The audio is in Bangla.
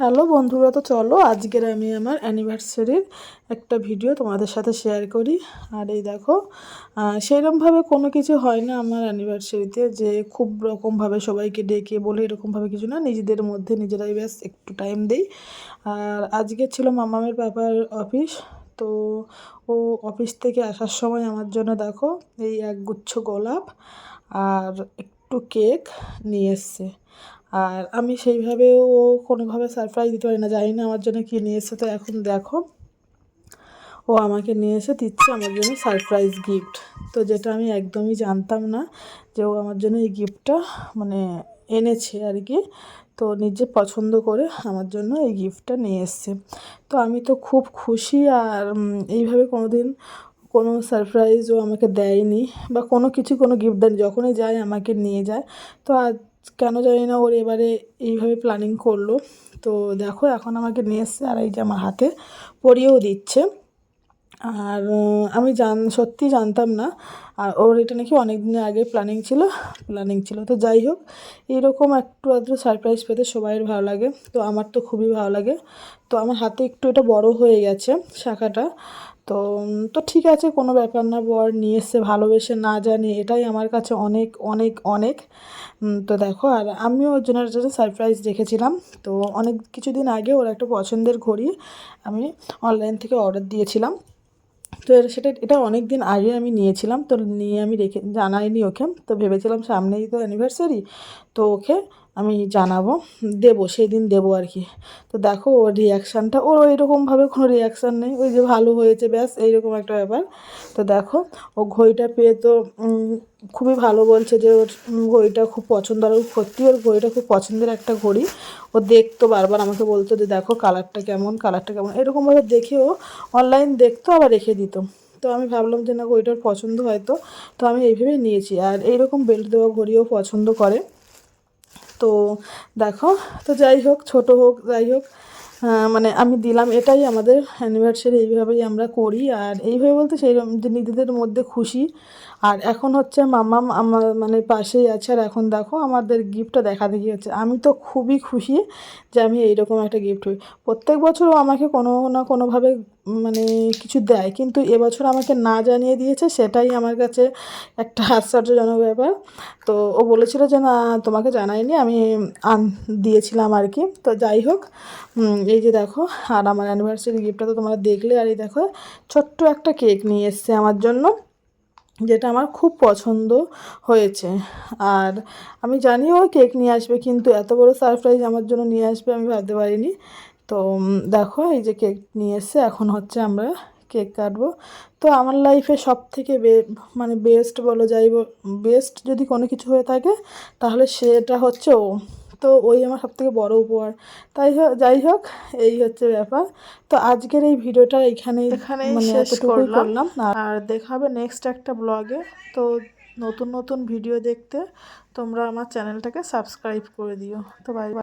হ্যালো বন্ধুরা, তো চলো আজকের আমি আমার অ্যানিভার্সারির একটা ভিডিও তোমাদের সাথে শেয়ার করি। আর এই দেখো সেইরকমভাবে কোনো কিছু হয় না আমার অ্যানিভার্সারিতে যে খুব রকমভাবে সবাইকে ডেকে বলে এরকমভাবে কিছু না, নিজেদের মধ্যে নিজেরাই ব্যাস একটু টাইম দেই। আর আজকে ছিল মামামের বাবার অফিস তো ও অফিস থেকে আসার সময় আমার জন্য দেখো এই একগুচ্ছ গোলাপ আর একটু কেক নিয়ে এসছে। আর আমি সেইভাবেও কোনোভাবে সারপ্রাইজ দিতে পারি না। জানি না আমার জন্য কী নিয়ে এসছে। তো এখন দেখো, ও আমাকে নিয়ে এসে দিচ্ছে আমার জন্য সারপ্রাইজ গিফট তো যেটা আমি একদমই জানতাম না যে ও আমার জন্য এই গিফটটা মানে এনেছে আর কি। তো নিজে পছন্দ করে আমার জন্য এই গিফটটা নিয়ে এসছে। তো আমি তো খুব খুশি আর এইভাবে কোনো দিন কোনো সারপ্রাইজও আমাকে দেয়নি বা কোনো কিছু কোনো গিফট দেয়নি। যখনই যায় আমাকে নিয়ে যায়। তো আজ কেন জানি না ওর এবারে এইভাবে প্ল্যানিং করল। তো দেখো এখন আমাকে নিয়ে এসছে আর এই যে আমার হাতে পরিয়েও দিচ্ছে। আর আমি জান সত্যিই জানতাম না। আর ওর এটা নাকি অনেক দিনের আগে প্ল্যানিং ছিল প্ল্যানিং ছিল। তো যাই হোক, এইরকম একটু আধটু সারপ্রাইজ পেতে সবাইয়ের ভালো লাগে। তো আমার তো খুবই ভালো লাগে। তো আমার হাতে একটু এটা বড় হয়ে গেছে শাখাটা। তো তো ঠিক আছে, কোনো ব্যাপার না, বর নিয়ে এসছে, ভালোবেসে না জানি এটাই আমার কাছে অনেক অনেক অনেক। তো দেখো, আর আমিও ওর জন্য একটা সারপ্রাইজ রেখেছিলাম। তো অনেক কিছুদিন আগে ওর একটা পছন্দের ঘড়ি আমি অনলাইন থেকে অর্ডার দিয়েছিলাম। তো সেটা, এটা অনেক দিন আগে আমি নিয়েছিলাম, তো নিয়ে আমি রেখে, জানাইনি ওকে। তো ভেবেছিলাম সামনেই তো অ্যানিভার্সারি তো ওকে আমি জানাব, দেবো সেই দিন দেবো আর কি। তো দেখো ওর রিয়াকশানটা ওর ওইরকমভাবে কোনো রিয়াকশান নেই। ওই যে ভালো হয়েছে, ব্যাস, এইরকম একটা ব্যাপার। তো দেখো, ও ঘড়িটা পেয়ে তো খুবই ভালো বলছে যে ওর ঘড়িটা খুব পছন্দ। আর ওর সত্যি ওর ঘড়িটা খুব পছন্দের একটা ঘড়ি। ও দেখতো বারবার, আমাকে বলতো যে দেখো কালারটা কেমন কালারটা কেমন। এরকমভাবে দেখে ও অনলাইন দেখতো, আবার রেখে দিত। তো আমি ভাবলাম যে না ঘড়িটার পছন্দ হয়তো। তো আমি এইভাবেই নিয়েছি। আর এইরকম বেল্ট দেওয়া ঘড়িও পছন্দ করে। তো দেখো, তো যাই হোক, ছোট হোক, যাই হোক মানে আমি দিলাম, এটাই আমাদের অ্যানিভার্সারি এইভাবেই আমরা করি। আর এইভাবে বলতে সেই যে নিজেদের মধ্যে খুশি। আর এখন হচ্ছে মামাম আমার মানে পাশেই আছে। আর এখন দেখো, আমাদের গিফটটা দেখা দেখি হচ্ছে। আমি তো খুবই খুশি যে আমি এইরকম একটা গিফট হই প্রত্যেক বছর ও আমাকে কোনো না কোনোভাবে কিছু দেয়। কিন্তু এবছর আমাকে না জানিয়ে দিয়েছে, সেটাই আমার কাছে একটা আশ্চর্যজনক ব্যাপার। তো ও বলেছিল যে, না, তোমাকে জানাইনি, আমি আন, দিয়েছিলাম আর কি। তো যাই হোক এই যে দেখো, আর আমার অ্যানিভার্সারি গিফটটা তো তোমরা দেখলে, আর এই দেখো, ছোট্ট একটা কেক নিয়ে এসছে আমার জন্য, যেটা আমার খুব পছন্দ হয়েছে। আর আমি জানিও কেক নিয়ে আসবে, কিন্তু এত বড় সারপ্রাইজ আমার জন্য নিয়ে আসবে আমি ভাবতে পারিনি। তো দেখো এই যে কেক নিয়ে এসে এখন হচ্ছে আমরা কেক কাটবো। তো আমার লাইফে সব থেকে বে মানে বেস্ট বলো যাই বেস্ট যদি কোনো কিছু হয়ে থাকে তাহলে সেটা হচ্ছে ও। তো ওই আমার সব থেকে বড়ো উপহার। তাই হোক যাই হোক এই হচ্ছে ব্যাপার। তো আজকের এই ভিডিওটা এখানেই মানে শেষ করলাম। আর দেখা হবে নেক্সট একটা ব্লগে তো নতুন নতুন ভিডিও দেখতে তোমরা আমার চ্যানেলটাকে সাবস্ক্রাইব করে দিও। তো বাই বাই